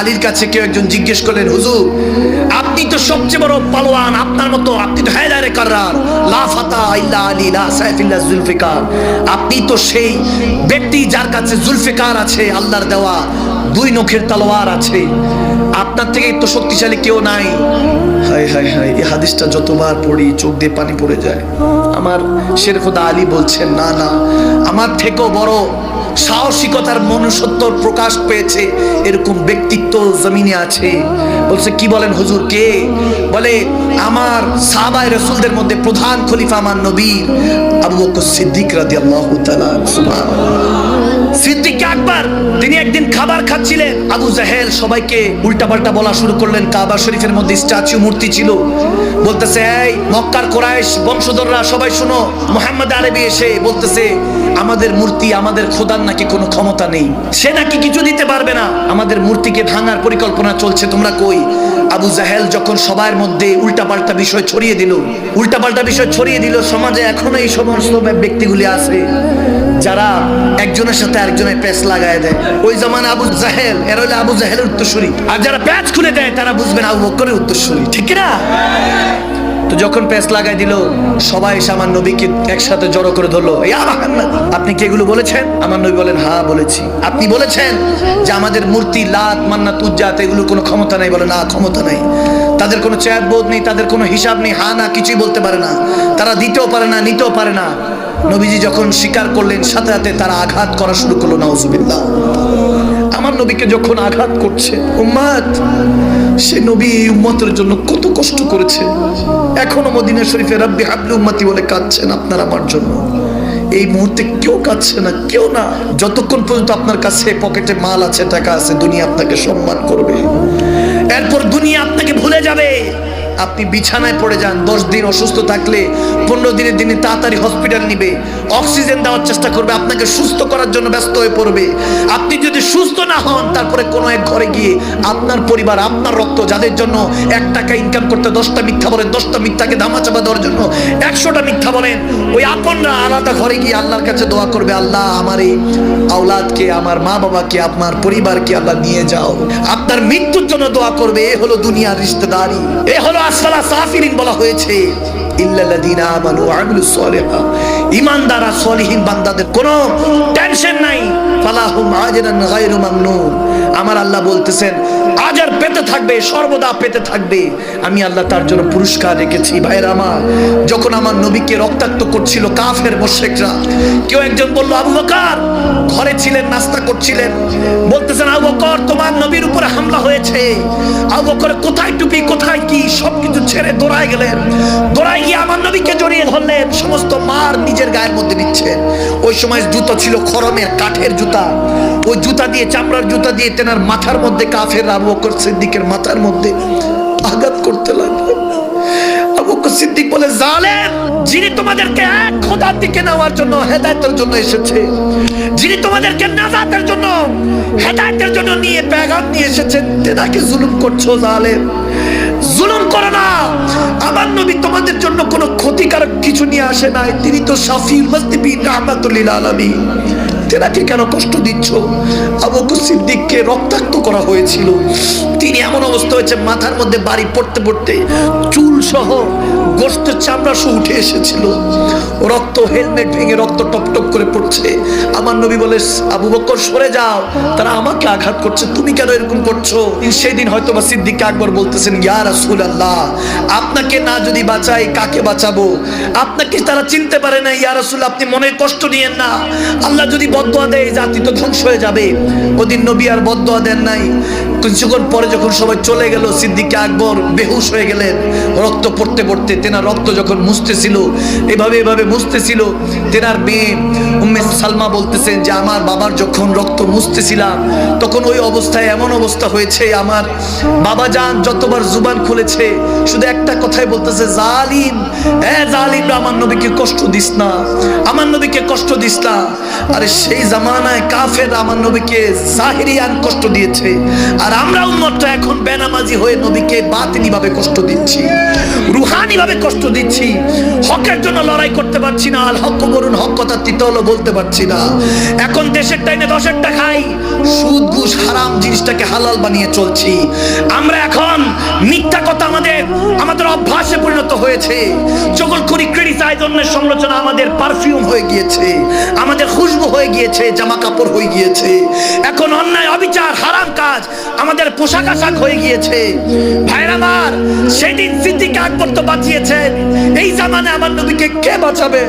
আলীর কাছে কেউ একজন জিজ্ঞেস করলেন, হুজুর, আপনি তো সবচেয়ে বড় পালোয়ান, আপনার মতো, আপনি তো লা ফাতা ইল্লা আলী, লা সাইফিল্লা জুলফিকার। আপনি তো সেই ব্যক্তি যার কাছে জুলফিকার আছে, আল্লাহর দেওয়া দুই নখের তলোয়ার আছে। আপনার থেকে তো শক্তিশালী কেউ নাই। হায় হায় হায়, এই হাদিসটা যতবার পড়ি, চোখ দিয়ে পানি পড়ে যায়। আমার শের আলী বলছেন, না না, আমার থেকেও বড় সাহসিকতার মনুষ্যত্ব প্রকাশ পেয়েছে। এরকম ব্যক্তিত্ব জমিনে আছে। বলছে, কি বলেন হুজুর কে? বলে, আমার সাহাবায়ে রসুলদের মধ্যে প্রধান খলিফা আমার নবী আবু বকর সিদ্দিক তাআলা সুবহানাল্লাহ। সিদ্দিক তিনি একদিন খাবার খাচ্ছিলেন। আবু জাহেল সবাইকে উল্টাপাল্টা বলা শুরু করলেন। কাবা শরীফের মধ্যে স্ট্যাচু মূর্তি ছিল। বলতেছে, এই মক্কার কোরাইশ বংশধররা সবাই শুনো, মোহাম্মদ আরবি এসে বলতেছে, আমাদের মূর্তি আমাদের খোদার নাকি কোনো ক্ষমতা নেই? সে নাকি কিছু দিতে পারবে না। আমাদের মূর্তিকে ভাঙার পরিকল্পনা চলছে, তোমরা কই? আবু জাহেল যখন সবার মধ্যে উল্টাপাল্টা বিষয় ছড়িয়ে দিল, উল্টাপাল্টা বিষয় ছড়িয়ে দিল, সমাজে এখনও এই সমস্ত ব্যক্তিগুলি আছে, যারা একজনের সাথে আরেকজনের প্যাচ লাগায় দেয়। ওই জামানে আবু জাহেল, এর হলে আবু জাহেলের উত্তরসূরি। আর যারা প্যাচ খুলে দেয়, তারা বুঝবেন আবু বকরের উত্তরসূরি। ঠিক না? তো যখন প্যাচ লাগাই দিল, সবাই এসে আমার নবীকে একসাথে জড়ো করে ধরলো। আপনি কি এগুলো বলেছেন? আমার নবী বলেন হ্যাঁ বলেছি। আপনি বলেছেন যে আমাদের মূর্তি, লাত, মান্নাত, উজ্জাত এগুলোর কোনো ক্ষমতা নাই। বলে, না, ক্ষমতা নাই। তাদের কোনো চেয়ার বোধ নেই, তাদের কোনো হিসাব নেই। হা, না, কিছুই বলতে পারে না। তারা দিতেও পারে না, নিতেও পারে না। নবীজি যখন স্বীকার করলেন, সাথে সাথে তারা আঘাত করা শুরু করল না নাউজুবিল্লাহ। আমার নবীকে যখন আঘাত করছে, উম্মাদ, সে নবী উম্মতের জন্য কত কষ্ট করেছে। এখনও মদিনা শরীফে রাব্বি হাবলি উম্মতি বলে কাঁদছেন আপনার আমার জন্য। এই মুহূর্তে কেউ কাঁদছে না, কেউ না। যতক্ষণ পর্যন্ত আপনার কাছে পকেটে মাল আছে, টাকা আছে, দুনিয়া আপনাকে সম্মান করবে। এরপর দুনিয়া আপনাকে ভুলে যাবে। আপনি বিছানায় পড়ে যান, দশ দিন অসুস্থ থাকলে পনেরো দিনের দিনে তাড়াতাড়ি হসপিটাল নিবে অক্সিজেন দেওয়ার চেষ্টা করবে, আপনাকে সুস্থ করার জন্য ব্যস্ত হয়ে পড়বে। আপনি যদি সুস্থ না হন, তারপরে কোনো এক ঘরে গিয়ে আপনার পরিবার, আপনার রক্ত, যাদের জন্য এক টাকা ইনকাম করতে দশটা মিথ্যা বলেন, দশটা মিথ্যাকে ধামাচাপা দেওয়ার জন্য একশোটা মিথ্যা বলেন, ওই আপনরা আলাদা ঘরে গিয়ে আল্লাহর কাছে দোয়া করবে, আল্লাহ, আমার এই আওলাদকে, আমার মা বাবাকে আপনার পরিবারকে আল্লাহ নিয়ে যাও। আপনার মৃত্যুর জন্য দোয়া করবে, এ হলো দুনিয়ার রিশতেদারি, এ হলো আসফালা সাফিরিন বলা হয়েছে ইল্লাল্লাযীনা আমানু ওয়া আমিলুস সালিহাত সলিহীন বান্দাদের টেনশন নাই। আমার আল্লাহ বলতেছেন আজার পেতে থাকবে, সর্বদা পেতে থাকবে। আমি আল্লাহ তার জন্য পুরস্কার রেখেছি। আমার, যখন আমার নবীকে রক্তাক্ত করছিল কাফের মোশেকরা, কেউ একজন বলল, আবু ঘরে ছিলেন, নাস্তা করছিলেন। বলতেছেন, আবু বকর, তোমার নবীর উপরে হামলা হয়েছে। আবু বকর, কোথায় টুপি, কোথায় কি, সবকিছু ছেড়ে দৌড়ায় গেলেন। দৌড়ায় গিয়ে আমার নবীকে জড়িয়ে ধরলেন। সমস্ত মার নিজের গায়ের মধ্যে নিচ্ছেন ওই সময় জুতো ছিল খরমের, কাঠের জুতা। ওই জুতা দিয়ে চামড়ার জুতা দিয়ে তেনার মাথার মধ্যে কাফের আবু বকর সিদ্দিকের মাথার মধ্যে আঘাত করতে জালেম, যিনি তোমাদেরকে এক নেওয়ার জন্য হেদায়েতের জন্য এসেছে, যিনি তোমাদেরকে জন্য, হেদায়েতের জন্য নিয়ে নিয়ে এসেছেন, তেনাকে জুলুম করছ, জালেম। জুলুম করো না। আমার নবী তোমাদের জন্য কোনো ক্ষতিকারক কিছু নিয়ে আসে নাই। তিনি তো সাফির মুজনিবিন রাহমাতুল্লিল আলামিন। তেনাকে কেন কষ্ট দিচ্ছ? আবু সিদ্দিককে রক্তাক্ত করা হয়েছিল। তিনি হয়েছে, মাথার মধ্যে বাড়ি পড়তে পড়তে চুল সহ গোস্তের চামড়া সহ উঠে এসেছিল। রক্ত হেলমেট ভেঙে রক্ত টপ টপ করে পড়ছে। আমার নবী বলে, আবু বকর, সরে যাও। তারা আমাকে আঘাত করছে। তুমি কেন এরকম করছ? সেই দিন হয়তো বা সিদ্দিক আকবর বলতেছেন, ইয়া রাসূলুল্লাহ, আপনাকে না যদি বাঁচাই, কাকে বাঁচাবো? আপনাকে তারা চিনতে পারে না, ইয়া রাসূল, আপনি মনের কষ্ট নিয়েন না। আল্লাহ যদি বদদোয়া দেয়, জাতি তো ধ্বংস হয়ে যাবে। ওদিন নবী আর বদদোয়া দেন নাই। কিছুক্ষণ পরে যখন সবাই চলে গেল, সিদ্দিক আকবর বেহুশ হয়ে গেলেন। রক্ত পড়তে পড়তে তেনার রক্ত যখন মুছতেছিল, এভাবে এভাবে মুছতেছিল, তেনার মেয়ে উম্মে সালমা বলতেছেন যে, আমার বাবার যখন রক্ত মুছতেছিলাম, তখন ওই অবস্থায় এমন অবস্থা হয়েছে, আমার বাবা যান যতবার জুবান খুলেছে, শুধু একটা কথাই বলতেছে, জালিম, এ জালিমরা আমার নবীকে কষ্ট দিস না, আমার নবীকে কষ্ট দিস না। আরে সেই জামানায় কাফের আমার নবীকে জাহিরিয়ান কষ্ট দিয়েছে। আর আমরা উন্মত্ত এখন বেনামাজি হয়ে নবীকে বাতিনি ভাবে কষ্ট দিচ্ছি রুহানি ভাবে কষ্ট দিচ্ছি, হকের জন্য লড়াই করতে পারছি না, আল হক করুন হক কথা তিতল বলতে পারছি না। এখন দেশের টাইনে দশেরটা খাই, সুদ, ঘুষ, হারাম জিনিসটাকে হালাল বানিয়ে চলছি। আমরা এখন আমাদের আমাদের অভ্যাসে পরিণত হয়েছে। চগল করি ক্রিটিসাইজ অন্যের সমালোচনা আমাদের পারফিউম হয়ে গিয়েছে, আমাদের খুশবু হয়ে গিয়েছে জামা কাপড় হয়ে গিয়েছে। এখন অন্যায়, অবিচার, হারাম কাজ আমাদের পোশাক আশাক হয়ে গিয়েছে। ভাইরা আমার, সেদিন সিদ্দিক আকবর তো বাঁচিয়েছেন। এই জামানে আমার নবীকে কে বাঁচাবে?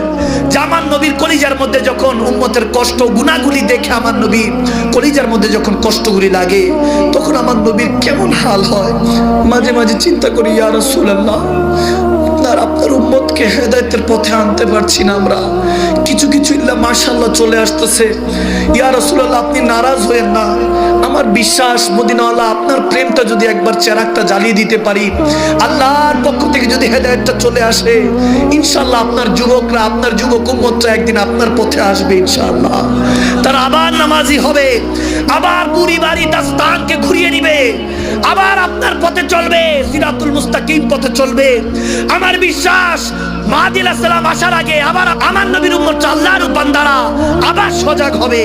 জামান নবীর কলিজার মধ্যে যখন উম্মতের কষ্ট গুনাগুলি দেখে আমার নবী কলিজার মধ্যে যখন কষ্টগুলি লাগে, তখন আমার নবীর কেমন হাল হয়? মাঝে মাঝে চিন্তা ইয়া রাসূলুল্লাহ। আপনার আপনার উম্মতকে হেদায়েতের পথে আনতে পারছি না আমরা। কিছু কিছু ইল্লা মাশাআল্লাহ চলে আসতেছে। ইয়া রাসূলুল্লাহ, আপনি নারাজ হয়েন না। আমার বিশ্বাস, মদিনাওয়ালা, আপনার প্রেমটা যদি একবার চেরাকটা জ্বালিয়ে দিতে পারি, আল্লাহর পক্ষ থেকে যদি হেদায়েতটা চলে আসে, ইনশাআল্লাহ আপনার যুবকরা, আপনার যুবক উম্মতরা একদিন আপনার পথে আসবে ইনশাল্লাহ তারা আবার নামাজি হবে, আবার বুড়ি বাড়ি দাস্তানকে ঘুরিয়ে নিবে, আবার আপনার পথে চলবে, সিরাতুল মুস্তাকিম পথে চলবে। আমার বিশ্বাস মাহাদি আসসালাম আসার আগে আবার আমার নবীর উম্মত আল্লাহর বান্দারা আবার সজাগ হবে।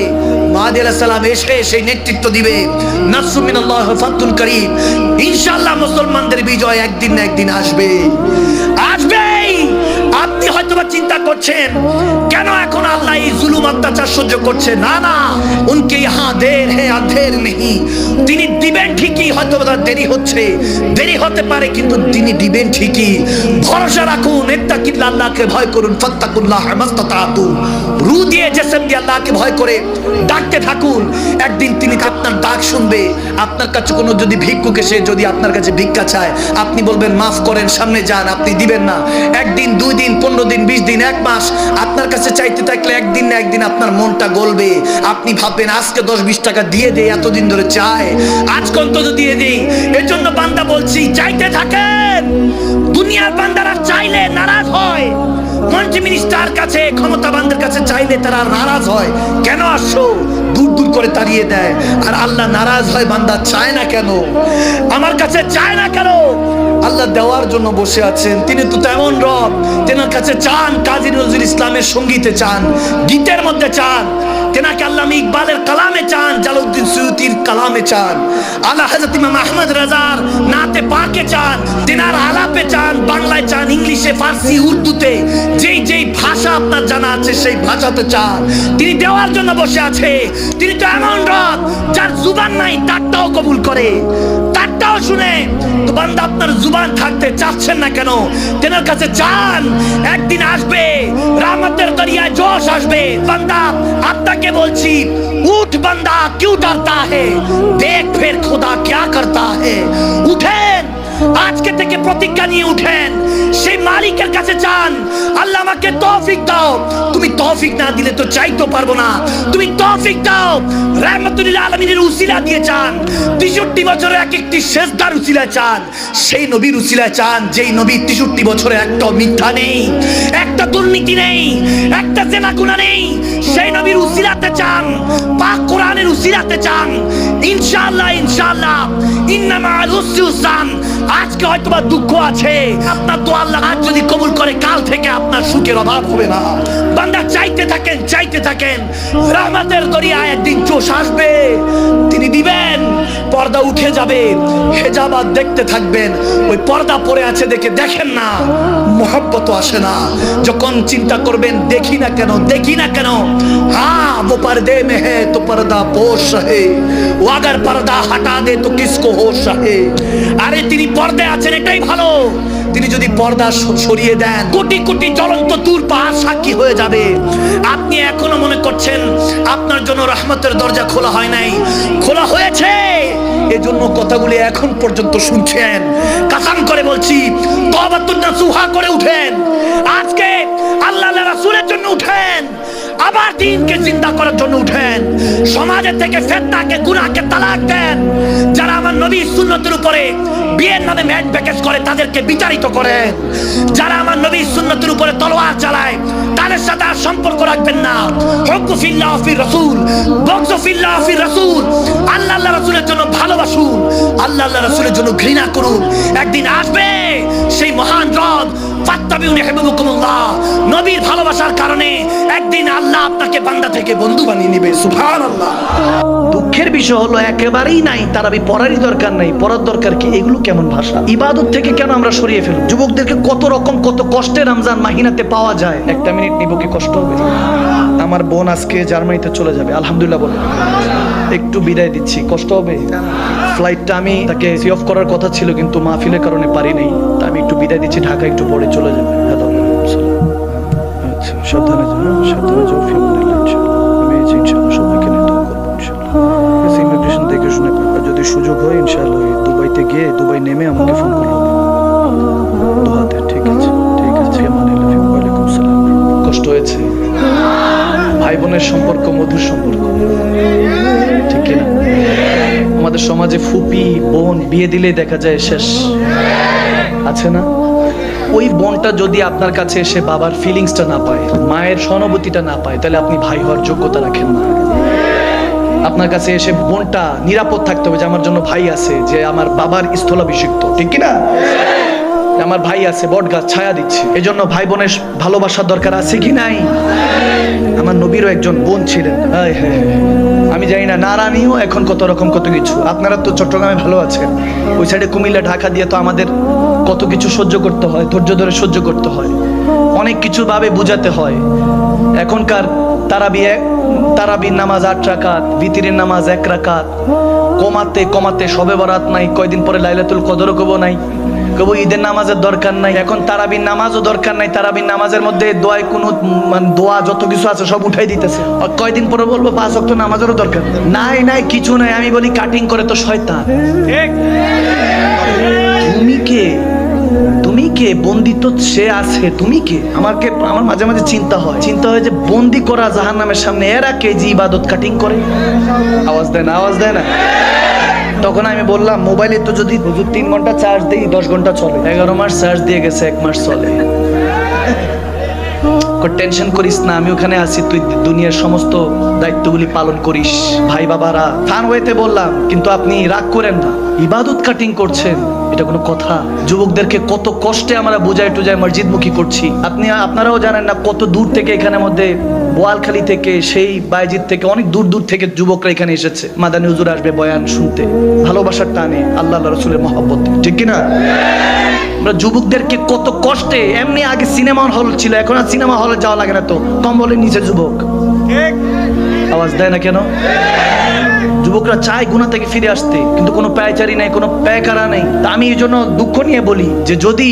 মাহাদি সালাম এসে সেই নেতৃত্ব দিবে। নাসরু মিনাল্লাহ ফাতুল করিম। ইনশাআল্লাহ মুসলমানদের বিজয় একদিন না একদিন আসবে। আসবেই আপনি হয়তোবা চিন্তা করছেন, কেন এখন আল্লাহ এই জুলুম অত্যাচার সহ্য করছে? না না। উনকে ইহা দের হে আধের নেই তিনি দিবেন ঠিকই হয়তো বা দেরি হচ্ছে। দেরি হতে পারে, কিন্তু তিনি দিবেন ঠিকই। ভরসা রাখুন ইত্তাকিল্লাহ আল্লাহকে ভয় করুন, ফাত্তাকুল্লাহ মাস্তাতাতু রু দিয়ে জেসেম দিয়ে আল্লাহকে ভয় করে ডাকতে থাকুন। একদিন তিনি আপনার ডাক শুনবে। আপনার কাছে কোনো যদি ভিক্ষুক এসে যদি আপনার কাছে ভিক্ষা চায়, আপনি বলবেন, মাফ করেন, সামনে যান, আপনি দিবেন না। একদিন, দুই দিন, পনেরো দিন, বিশ দিন, এক মাস আপনার কাছে চাইতে থাকলে একদিন না একদিন আপনার মনটা গলবে। আপনি ভাববেন, আজকে দশ, বিশ টাকা দিয়ে দেয়, এতদিন ধরে চায়। আজ অন্তত দিয়ে দিই। এর জন্য বান্দা বলছি, চাইতে থাকেন। দুনিয়ার বান্দারা চাইলে নারাজ হয়। মন্ত্রী মিনিস্টার কাছে, ক্ষমতাবানদের কাছে চাইলে তারা নারাজ হয়। কেন আসছো দূর দূর করে তাড়িয়ে দেয়। আর আল্লাহ নারাজ হয়, বান্দা চায় না কেন? আমার কাছে চায় না কেন? আল্লাহ দেওয়ার জন্য বসে আছেন। তিনি তো তেমন রব। তেনার কাছে চান, কাজী নজরুল ইসলামের সঙ্গীতে চান, গীতের মধ্যে চান। তেনাকে আল্লাহ ইকবালের কালামে চান জালাউদ্দিন সুয়ুতির কালামে চান। আল্লাহ হযরত ইমাম আহমদ রাজার নাতে পাকে চান। তেনার বাংলায় চান ইংলিশে ফার্সি উর্দুতে যেই যেই ভাষা আপনার জানা আছে সেই ভাষাতে চান তিনি দেওয়ার জন্য বসে আছে তিনি তো এমন রব যার জুবান নাই তারটাও কবুল করে তারটাও শুনে তো বান্দা আপনার জুবান থাকতে চাচ্ছেন না কেন তেনার কাছে চান একদিন আসবে রামতের দরিয়ায় জোশ আসবে বান্দা আপনাকে বলছি উঠ বান্দা क्यों डरता है देख फिर खुदा क्या करता है উঠেন আজকে থেকে প্রতিজ্ঞা নিয়ে উঠেন। সেই মালিকের কাছে চান আল্লাহ আমাকে তৌফিক দাও। তুমি তৌফিক না দিলে তো চাইতে পারব না। তুমি তৌফিক দাও। রহমতুল্লাহ আলমিনের উসিলা দিয়ে চান তেষট্টি বছরে এক একটি শেষদার উসিলা চান সেই নবীর উসিলা চান যেই নবী তেষট্টি বছরে একটা মিথ্যা নেই। একটা দুর্নীতি নেই, একটা জেনাগুনা নেই। সেই নবীর উসিলাতে চান, পাক কোরআনের উসিলাতে চান। ইনশাআল্লাহ ইনশাআল্লাহ, ইন্নামা আল উসরি উসরান আজকে হয়তো বা দুঃখ আছে। আপনার তো আল্লাহ আজ যদি কবুল করে, কাল থেকে আপনার সুখের অভাব হবে না। বান্দা চাইতে থাকেন চাইতে থাকেন। রহমতের দরিয়ায় একদিন চোষ আসবে। তিনি দিবেন। পর্দা উঠে যাবে হেজাবাদ দেখতে থাকবেন ওই পর্দা পড়ে আছে দেখে দেখেন না মোহব্বত আসে না যখন চিন্তা করবেন দেখি না কেন দেখি না কেন হ্যাঁ वो पर्दे में है तो पर्दा पोश रहे वो अगर पर्दा हटा दे तो किसको होश रहे আরে তিনি পর্দায় আছেন এটাই ভালো তিনি যদি পর্দা স- সরিয়ে দেন কোটি কোটি জ্বলন্ত দূর পাহাড় সাক্ষী হয়ে যাবে আপনি এখনো মনে করছেন আপনার জন্য রহমতের দরজা খোলা হয় নাই খোলা হয়েছে এজন্য কথাগুলি এখন পর্যন্ত শুনছেন। কাসাম করে বলছি তবাতুন্না সুহা করে উঠেন। আজকে আল্লাহ রাসূলের জন্য উঠেন। আবার দিনকে চিন্তা করার জন্য উঠেন। সমাজের থেকে ফেতনাকে, গুনাহকে তালাক দেন। যারা আমার নবীর সুন্নতের উপরে বিয়ের নামে ম্যাট প্যাকেজ করে, তাদেরকে বিচারিত করে যারা আমার নবীর সুন্নতের উপরে তলোয়ার চালায়, তাদের সাথে আর সম্পর্ক রাখবেন না। হকুফিল্লাহ ফির রসুল বকসফিল্লাহ ফির রসুল। আল্লাহ আল্লাহ রসুলের জন্য ভালোবাসুন। আল্লাহ আল্লাহ রসুলের জন্য ঘৃণা করুন। একদিন আসবে সেই মহান রব নবীর ভালোবাসার কারণে একদিন আল্লাহ আপনাকে বান্দা থেকে বন্ধু বানিয়ে নেবে, সুবহানাল্লাহ। দুঃখের বিষয় হলো, একেবারেই নাই পড়ারই দরকার নাই, পড়ার দরকার কি? এগুলো কেমন ভাষা? ইবাদত থেকে কেন আমরা সরিয়ে ফেলব? যুবকদেরকে কত রকম, কত কষ্টে রমজান মাহিনাতে পাওয়া যায়। একটা মিনিট নিব কি কষ্ট হবে? আমার বোন আজকে জার্মানিতে চলে যাবে, আলহামদুলিল্লাহ বলে। একটু বিদায় দিচ্ছি, কষ্ট হবে? ফ্লাইটটা আমি তাকে সি অফ করার কথা ছিল, কিন্তু মাহফিলের কারণে পারি নাই। একটু বিদায় দিচ্ছি, ঢাকা একটু পরে চলে যাবে। হ্যালো আচ্ছা। সাবধানে যাও হ্যাঁ? সাবধানে যাও ফিরুল্লাহ আমি এই যে ইনশাআল্লাহ সবাইকে নিয়ে দোয়া করব, ইনশাআল্লাহ। ইমিগ্রেশন দেখে শুনে যদি সুযোগ হয়, ইনশাআল্লাহ দুবাইতে গিয়ে, দুবাই নেমে আমাকে ফোন দোয়াতে, ঠিক আছে ঠিক আছে। মানে ওয়ালাইকুম সালাম কষ্ট হয়েছে। ভাই বোনের সম্পর্ক, মধুর সম্পর্ক। ঠিক আমাদের সমাজে ফুপি, বোন, বিয়ে দিলেই দেখা যায় শেষ। আছে না? ওই বোনটা যদি আপনার কাছে এসে বাবার ফিলিংসটা না পায়, মায়ের সহানুভূতিটা না পায়, তাহলে আপনি ভাই হওয়ার যোগ্যতা রাখেন না। আপনার কাছে এসে বোনটা নিরাপদ থাকতে হবে যে আমার জন্য ভাই আছে, যে আমার বাবার স্থলাভিষিক্ত, ঠিক কি না আমার ভাই আছে বট গাছ ছায়া দিচ্ছে। এই জন্য ভাই বোনের ভালোবাসার দরকার আছে কি নাই? আমার নবীরও একজন বোন ছিলেন। আমি জানি না নারানিও এখন কত রকম কত কিছু। আপনারা তো চট্টগ্রামে ভালো আছেন। ওই সাইডে কুমিল্লা, ঢাকা দিয়ে তো আমাদের কত কিছু সহ্য করতে হয় ধৈর্য ধরে সহ্য করতে হয়। অনেক কিছু ভাবে বুঝাতে হয়। এখনকার তারাবি এক তারাবির নামাজ আট রাকাত ভিতিরের নামাজ এক রাকাত। কমাতে কমাতে সবে বরাত নাই কয়দিন পরে লাইলাতুল কদর কব নাই। কবু ঈদের নামাজের দরকার নাই। এখন তারাবির নামাজও দরকার নাই তারাবির নামাজের মধ্যে দোয়ায় কোনো মানে দোয়া যত কিছু আছে সব উঠাই দিতেছে। আর কয়দিন পরে বলব পাঁচ অক্ট নামাজেরও দরকার নাই। নাই কিছু নাই আমি বলি কাটিং করে তো শয়তান। তুমি কে? তুমি কে? বন্দি তো সে আছে। তুমি কে? আমাকে আমার মাঝে মাঝে চিন্তা হয়। চিন্তা হয় যে বন্দি করা জাহান নামের সামনে এরা কে যে ইবাদত কাটিং করে? আওয়াজ দেয় না, আওয়াজ দেয় না? তখন আমি বললাম, মোবাইলে তো যদি তিন ঘণ্টা চার্জ দিই, দশ ঘণ্টা চলে। এগারো মাস চার্জ দিয়ে গেছে, এক মাস চলে। টেনশন করিস না, আমি ওখানে আছি, তুই দুনিয়ার সমস্ত দায়িত্বগুলি পালন করিস। ভাই বাবারা, থান হইতে বললাম, কিন্তু আপনি রাগ করেন না। ইবাদত কাটিং করছেন, এটা কোনো কথা। যুবকদেরকে কত কষ্টে আমরা বুঝাই টুজাই মসজিদমুখী করছি। আপনি, আপনারাও জানেন না কত দূর থেকে এখানে মধ্যে বোয়ালখালী থেকে, সেই বাইজিদ থেকে, অনেক দূর দূর থেকে যুবকরা এখানে এসেছে। মাদানী হুজুর আসবে বয়ান শুনতে। ভালোবাসার টানে আল্লাহ রসুলের মহব্বত। ঠিক কিনা? আমরা যুবকদেরকে কত কষ্টে, এমনি আগে সিনেমা হল ছিল, এখন আর সিনেমা হলে যাওয়া লাগে না তো। কম্বলের নিচে যুবক। আওয়াজ দেয় না কেন? যুবকরা চায় গুণা থেকে ফিরে আসতে, কিন্তু কোনো পায়চারি নাই, কোনো প্যাকারা নেই। তা আমি এই জন্য দুঃখ নিয়ে বলি যে যদি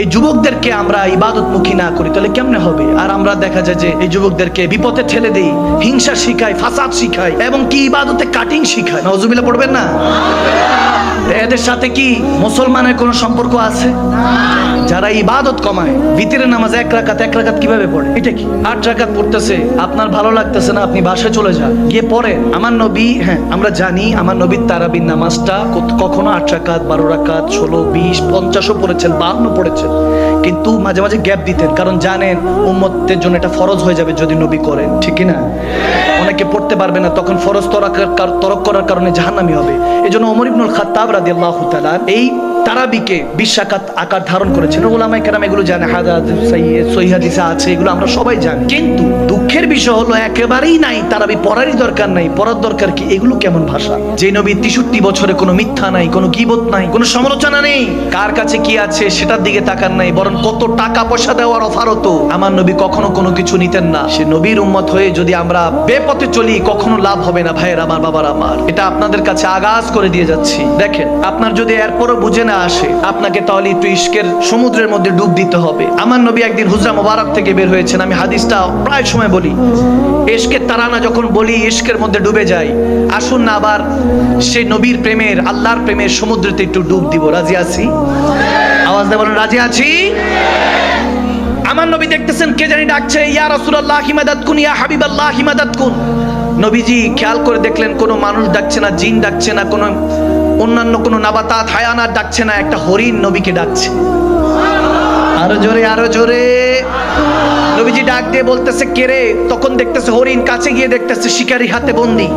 এই যুবকদেরকে আমরা ইবাদতমুখী না করি, তাহলে কেমনে হবে? আর আমরা দেখা যায় যে এই যুবকদেরকে বিপদে ঠেলে দেই, হিংসা শিখাই, ফাসাদ শিখাই, এবং কি ইবাদতে কাটিং শিখাই নজুবিলা পড়বেন না? এদের সাথে কি মুসলমানের কোনো সম্পর্ক আছে? যারা ইবাদত কমায় ভিতরে নামাজ এক রাকাত এক রাকাত কীভাবে পড়ে? এটা কি? আট রাকাত পড়তেছে, আপনার ভালো লাগতেছে না, আপনি বাসায় চলে যান। গিয়ে পড়েন আমার নবী হ্যাঁ আমরা জানি আমার নবীর তারাবির নামাজটা কখনো আট রাকাত, বারো রাকাত, ষোলো, বিশ, পঞ্চাশও পড়েছেন বাহান্ন পড়েছেন। কিন্তু মাঝে মাঝে গ্যাপ দিতেন, কারণ জানেন উম্মতের জন্য এটা ফরজ হয়ে যাবে যদি নবী করেন, ঠিক না? অনেকে পড়তে পারবে না, তখন ফরজ তরক করার কারণে জাহান্নামি হবে। এই জন্য অমর ইবনুল খাত্তাব রাদিয়াল্লাহু তাআলা এই তারাবিকে বিশ্বাকাত আকার ধারণ করেছেন। ওলামাই কেরাম এগুলো জানে হাদাত সহি হাদিসে আছে, এগুলো আমরা সবাই জানি। কিন্তু দুঃখের বিষয় হলো, একেবারেই নাই, তারাবি পড়ারই দরকার নাই। পড়ার দরকার কি? এগুলো কেমন ভাষা? যে নবী তেষট্টি বছরে কোনো মিথ্যা নাই, কোনো গিবত নাই, কোনো সমালোচনা নেই। কার কাছে কি আছে সেটার দিকে তাকান নাই, বরং কত টাকা পয়সা দেওয়ার অফার হতো আমার নবী কখনো কোনো কিছু নিতেন না। সে নবীর উম্মত হয়ে যদি আমরা বেপথে চলি, কখনো লাভ হবে না, ভাইয়ের, আমার, বাবার, আমার। এটা আপনাদের কাছে আগাজ করে দিয়ে যাচ্ছি। দেখেন, আপনার যদি এরপরও বুঝে না আসে, আপনাকে তাহলে একটু ইস্কের সমুদ্রের মধ্যে ডুব দিতে হবে। আমার নবী একদিন হুজরা মোবারক থেকে বের হয়েছেন, আমি হাদিসটা প্রায় সময় বলি। ইস্কের তারানা যখন বলি ইস্কের মধ্যে ডুবে যাই। আসুন না আবার সে নবীর প্রেমের, আল্লাহর প্রেমের সমুদ্রেতে একটু ডুব দিব। রাজি আছি? আওয়াজ দিয়ে বলেন, রাজি আছি? আমার নবী দেখতেছেন, কে জানি ডাকছে, ইয়া রাসূলুল্লাহ হিমাদাত কুন ইয়া হাবিবাল্লাহ হিমাদাত কুন নবীজি খেয়াল করে দেখলেন, কোনো মানুষ ডাকছে না, জিন ডাকছে না, কোনো অন্যান্য কোনো নাবাতাত হায়ানার ডাকছে না, একটা হরিণ নবীকে ডাকছে। আরও জোরে আরও জোরে। নবীজি ডাক দিয়ে বলতেছে কেরে তখন দেখতেছে হরিণ কাছে গিয়ে দেখতেছে শিকারি হাতে বন্দি।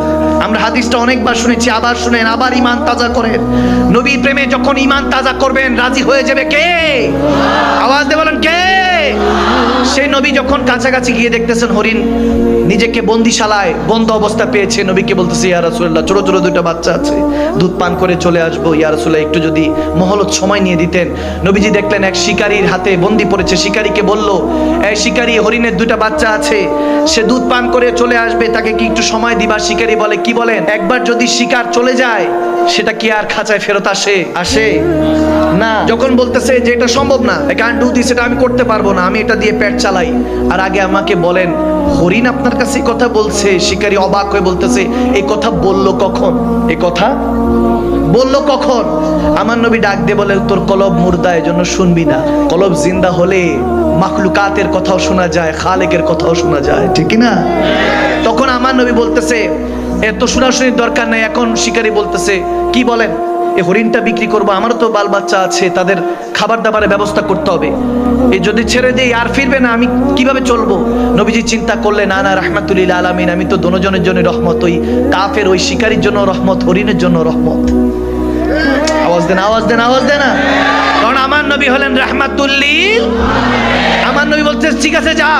আমরা হাদিসটা অনেকবার শুনেছি, আবার শুনেন, আবার ইমান তাজা করেন। নবী প্রেমে যখন ইমান তাজা করবেন, রাজি হয়ে যাবে কে? আওয়াজ দিয়ে বলেন, কে? সেই নবী যখন কাছাকাছি গিয়ে দেখতেছেন হরিণ নিজেকে বন্দিশালায় বন্ধ অবস্থা পেয়েছে, নবীকে বলতেছে, ইয়া রাসূলুল্লাহ, ছোট ছোট দুটো বাচ্চা আছে, দুধ পান করে চলে আসব। ইয়া রাসূলুল্লাহ, একটু যদি মহলত সময় নিয়ে দিতেন। নবীজি দেখলেন এক শিকারীর হাতে বন্দি পড়েছে। শিকারীকে বলল, এই শিকারী, হরিণের দুটো বাচ্চা আছে, সে দুধ পান করে চলে আসবে, তাকে কি একটু সময় দিবা? শিকারী বলে, কি বলেন, একবার যদি শিকার চলে যায়, সেটা কি আর খাঁচায় ফেরত আসে? আসে? না। যখন বলতেছে যে, এটা সম্ভব না কারণ ডু দিস এটা আমি করতে পারব না, আমি এটা দিয়ে পেট চালাই। আর আগে আমাকে বলেন, হরিণ আপনার কাছে কথা বলছে? শিকারী অবাক হয়ে বলতেছে, এই কথা বলল কখন? এই কথা বলল কখন? আমার নবী ডাক দিয়ে বলে, তোর কলব মুর্দা জন্য শুনবি না। কলব জিন্দা হলে মাখলুকাতের কথাও শোনা যায়, খালেকের কথাও শোনা যায়, ঠিক না? তখন আমার নবী বলতেছে, এত শোনাশুনির দরকার নাই। এখন শিকারী বলতেছে, কি বলেন? এই হরিণটা বিক্রি করব, আমারও তো বাল বাচ্চা আছে, তাদের খাবার দাবারের ব্যবস্থা করতে হবে। এই যদি ছেড়ে দিই, আর ফিরবে না, আমি কীভাবে চলবো? নবীজি চিন্তা করলে না না রহমাতুল্লিল আলামিন, আমি তো দনোজনের জন্য রহমত, ওই কাফের, ওই শিকারীর জন্য রহমত, হরিণের জন্য রহমত। আওয়াজ দেন আওয়াজ দেন আওয়াজ দেন। না কারণ আমার নবী হলেন রহমাতুল্লিল আমার নবী বলতে ঠিক আছে, যা।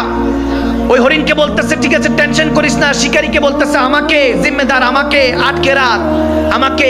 ওই হরিণকে বলতেছে, ঠিক আছে, টেনশন করিস না, শিকারীকে বলতেছে, আমাকে, জিম্মেদার, আমাকে, আটকে রাখ, আমাকে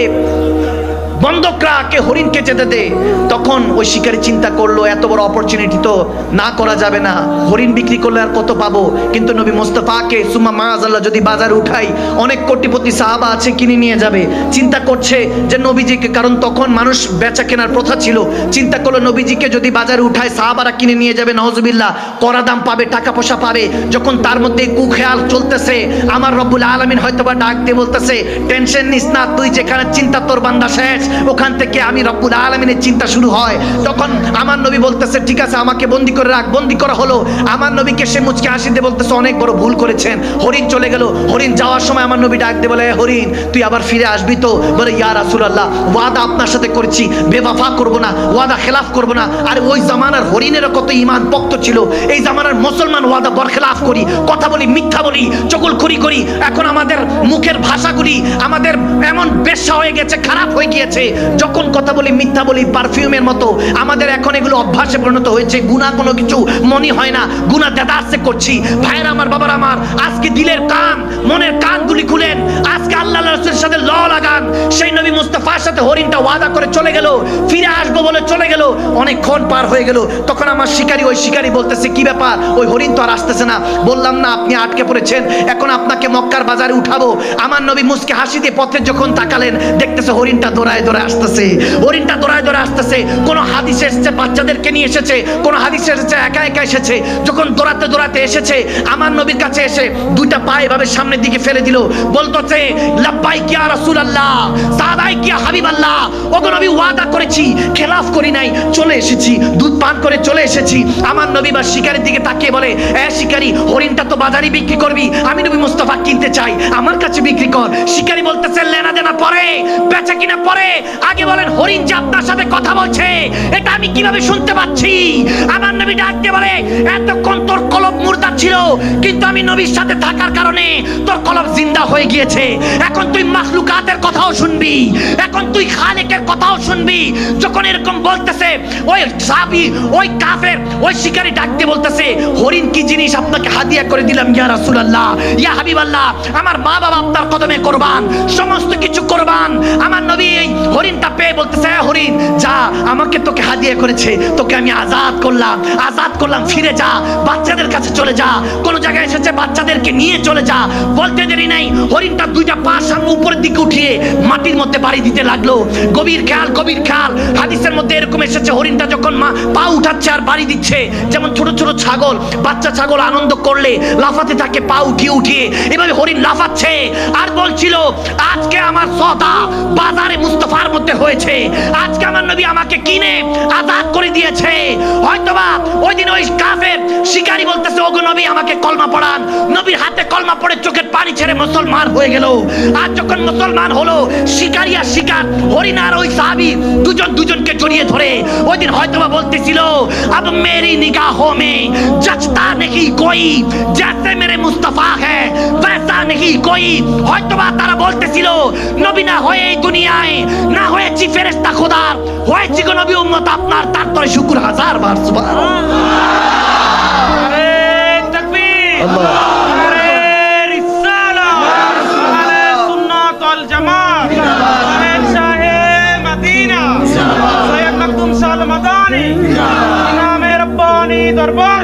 বন্ধকরাকে হরিণকে যেতে দে। তখন ওই শিকারী চিন্তা করল, এত বড় অপরচুনিটি তো না করা যাবে না। হরিণ বিক্রি করলে আর কত পাবো? কিন্তু নবী মোস্তফাকে সুমা মাআজাল্লাহ যদি বাজারে উঠাই, অনেক কোটিপতি সাহাবা আছে, কিনে নিয়ে যাবে। চিন্তা করছে যে নবীজিকে, কারণ তখন মানুষ বেচা কেনার প্রথা ছিল। চিন্তা করল নবীজিকে যদি বাজারে উঠায়, সাহাবারা কিনে নিয়ে যাবে নওয়াজুবিল্লাহ করা দাম পাবে টাকা পয়সা পাবে। যখন তার মধ্যে কুখেয়াল চলতেছে, আমার রব্বুল আলমিন হয়তো বা ডাক দিয়ে বলতেছে, টেনশন নিস না, তুই যেখানে চিন্তা তোর বান্দা শেষ। ওখান থেকে আমি রব্বুল আলমিনের চিন্তা শুরু হয়। তখন আমার নবী বলতেছে, ঠিক আছে, আমাকে বন্দি করে রাখ, বন্দি করা হলো। আমার নবীকে সে মুচকে হাসি দিয়ে বলতেছে, অনেক বড় ভুল করেছেন। হরিণ চলে গেল। হরিণ যাওয়ার সময় আমার নবী ডাক দিয়ে বলে হরিণ, তুই আবার ফিরে আসবি তো? বলে, ইয়া রাসূলুল্লাহ, ওয়াদা আপনার সাথে করেছি, বেওয়াফা করব না, ওয়াদা খেলাফ করব না। আর ওই জামানার হরিণেরও কত ইমান পক্ত ছিল, এই জামানার মুসলমান ওয়াদা বরখেলাফ করি, কথা বলি, মিথ্যা বলি চকুল চকুলখুরি করি। এখন আমাদের মুখের ভাষাগুলি, আমাদের এমন বেশ্যা হয়ে গেছে, খারাপ হয়ে গিয়েছে যখন কথা বলি, মিথ্যা বলি, পারফিউমের মতো, আমাদের এখন এগুলো অভ্যাসে পরিণত হয়েছে, গুণা কোনো কিছু মনে হয় না, গুণা দেদারসে করছি। ভাইয়ের আমার, বাবার আমার, আজকে দিলের কান, মনের কানগুলি খুলেন, আজকে আল্লাহ রসুলের সাথে ল লাগান, সেই নবী মুস্তাফার সাথে হরিণটা ওয়াদা করে চলে গেল, ফিরে আসব বলে চলে গেল, অনেকক্ষণ পার হয়ে গেল, তখন আমার শিকারী, ওই শিকারী বলতেছে, কি ব্যাপার? ওই হরিণ তো আর আসতেছে না। বললাম, না, আপনি আটকে পড়েছেন, এখন আপনাকে মক্কার বাজারে উঠাবো। আমার নবী মুসকে হাসি দিয়ে পথে যখন তাকালেন, দেখতেছে হরিণটা দৌড়ায় আসতেছে, হরিণটা দৌড়ায় আসতেছে। কোন হাদিসে এসেছে, বাচ্চাদেরকে নিয়ে এসেছে, কোন হাদিসে এসেছে, একা একা এসেছে। যখন দৌড়াতে দৌড়াতে এসেছে, আমার নবীর কাছে এসে দুইটা পা এভাবে সামনের দিকে ফেলে দিল। কিয়া রাসূলুল্লাহ সাদাই কিয়া হাবিবাল্লাহ, ওগো নবী ওয়াদা করেছি, খেলাফ করি নাই, চলে এসেছি, দুধ পান করে চলে এসেছি। আমার নবী বা শিকারীর দিকে তাকিয়ে বলে, এ শিকারী, হরিণটা তো বাজারে বিক্রি করবি, আমি নবী মুস্তাফা কিনতে চাই, আমার কাছে বিক্রি কর। শিকারী বলতেছে, লেনা দেনা পরে, বেচা কিনা পরে আগে বলেন, হরিণ যে আপনার সাথে কথা বলছে। এটা আমি কীভাবে শুনতে পাচ্ছি? আমার নবী ডাক দিয়ে বলে, এতক্ষণ তোর কলব মুর্দা ছিল, কিন্তু আমি নবীর সাথে থাকার কারণে তোর কলব জিন্দা হয়ে গিয়েছে। এখন তুই মাখলুকাতের কথাও শুনবি, এখন তুই খালেকের কথাও শুনবি। যখন এরকম বলতেছে, ওই সাবি ওই কাফের, ওই শিকারী ডাক দিয়ে বলতেছে, হরিণ, কি জিনিস আপনাকে হাদিয়া করে দিলাম ইয়া রাসূলুল্লাহ? ইয়া হাবিবাল্লাহ, আমার মা বাবা আপনার কদমে কোরবান, সমস্ত কিছু কোরবান, আমার নবী এই হরিণটা পেয়ে বলতেছে হ্যাঁ হরিণ, যা, আমাকে তোকে হাদিয়া করেছে, তোকে আমি আজাদ করলাম আজাদ করলাম, ফিরে যা, বাচ্চাদের কাছে চলে যা, কোনো জায়গায় এসেছে বাচ্চাদেরকে নিয়ে চলে যা। বলতে দেরি নাই, হরিণটা দুইটা পা সামনে উপরের দিকে উঠিয়ে মাটির মধ্যে বাড়ি দিতে লাগল। গভীর খেয়াল গভীর খেয়াল। হাদিসের মধ্যে এরকম এসেছে, হরিণটা যখন মা পা উঠাচ্ছে আর বাড়ি দিচ্ছে, যেমন ছোট ছোট ছাগল, বাচ্চা ছাগল আনন্দ করলে লাফাতে থাকে, পা উঠিয়ে উঠিয়ে। এভাবে হরিণ লাফাচ্ছে আর বলছিল, আজকে আমার সদা বাজারে মুস্তফার মধ্যে হয়েছে। আজকে আমার নবী আমাকে কিনে আজাদ করে দিয়েছে। হয়তোবা ওই দিন ওই কাফের শিকারী বলতেছে, ওগো নবী, আমাকে কলমা পড়ান। নবীর হাতে কলমা পড়ে চোখের পানি ছেড়ে মুসলমান হয়ে গেল। আর যখন মুসলমান হলো শিকারিয়া আর শিকার হরিণার ওই সাহাবি দুজন দুজনকে জড়িয়ে ধরে। ওই দিন হয়তো বা বলতেছিল আব মেরি নিগাহো মে জাস্তা নেহি কই জেসে মেরে মুস্তাফা হ্যায় ওয়েসা নেহি কই। হয়তো বা তারা বলতেছিল নবী না হয়ে এই দুনিয়ায় না হয়েছি ফেরেশতা খোদার হয়েছি গো নবী উম্মত আপনার তার তরে শুকুর হাজার বার সুবহানাল্লাহ। আল্লাহ। দরবার